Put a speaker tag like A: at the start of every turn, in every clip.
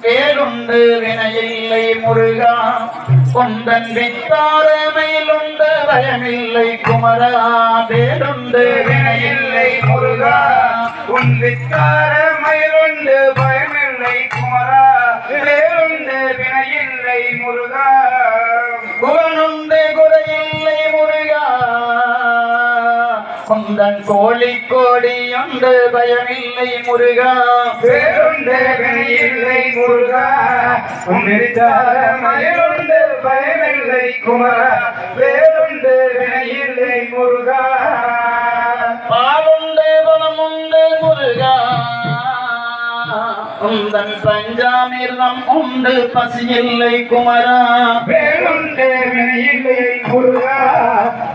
A: பேருண்டு வினையில்லை முருகா கொந்தன் வித்தாரமையிலுண்ட பயமில்லை குமரா. பேருண்டு வினையில்லை முருகா
B: உன் வித்தார
A: கொந்தன் கோழி கோடி கோடியுண்டு பயமில்லை முருகா.
B: வேலுண்டு வினையில்லை முருகா. உன் மயிலுண்டு பயமில்லை குமரா. வேலுண்டு வினையில்லை முருகா.
A: உந்தன் பஞ்சாமிர்தம் உண்டு பசியில்லை குமரா.
B: வேலுண்டு வினையில்லை முருகா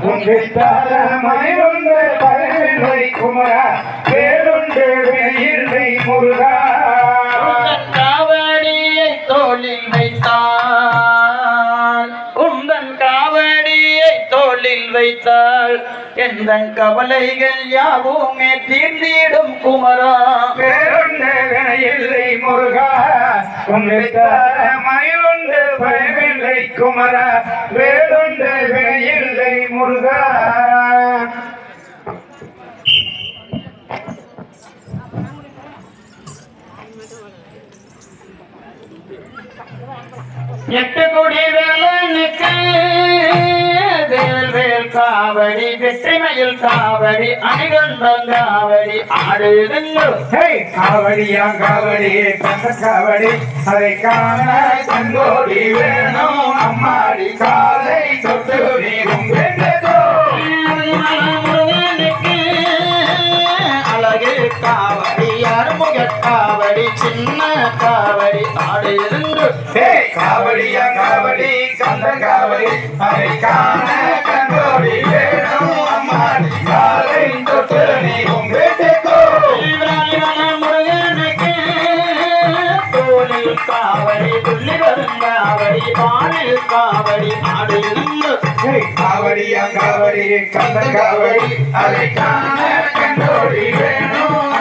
B: உன் வித்தார மயிலுண்டு பயமில்லை குமரா. வேலுண்டு வினையில்லை முருகா.
A: காவடியை தோளில் வைத்தாள். உந்தன் காவடியை தோளில் வைத்தாள். எந்த கவலைகள் யாவுமே தீர்ந்திடும் குமரா.
B: உன் மயிலுண்டு பயமில்லை குமர வேலுண்டு வினையில்லை முருகா.
A: எட்டு கொடி காவடி வெற்றிமையில் காவடி அணிகண்டம் காவடி ஆடுதுங்க
B: ஹே காவடியா காவடி கந்த காவடி. அதை காண கண்கோடி வேணும். அம்மாடி காலை தொட்டு வேண்டதோ
A: முருகனுக்கு அழகு காவடி அருமுக காவடி சின்ன காவடி ஆடுதுங்க
B: ஹே காவடியா காவடி கந்த காவடி. அதை காண
A: காவடி துள்ளி காவடி பாலில் காவடி
B: கந்த காவடி அதை காண கண்டோடி வேணும்.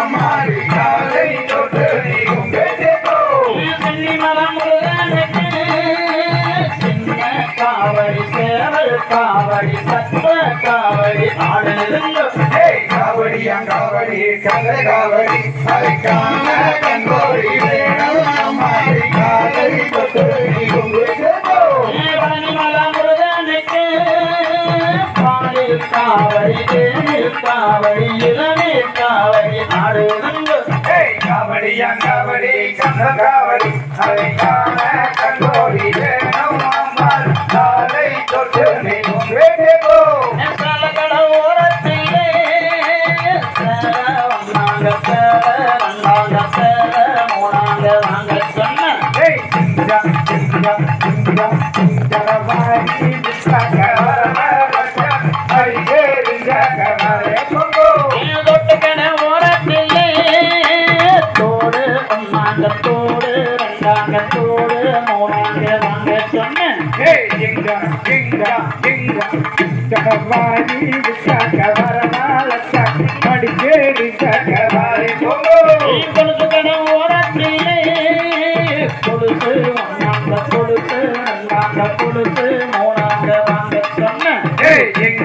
A: சேவல் காவடி சத்த காவடி ஆடுதுங்க
B: ஹே காவடியா காவடி கந்த காவடி அதை காண கண்கோடி வேணும் அம்மாடி காலை
A: முருகனுக்கு பாலில் காவடி தேனில் காவடி இளநீர் காவடி ஆடுதுங்க
B: ஹே காவடியா காவடி கந்த காவடி அதை காண கண்கோடி. Hey, India, India, India, India, Ravani,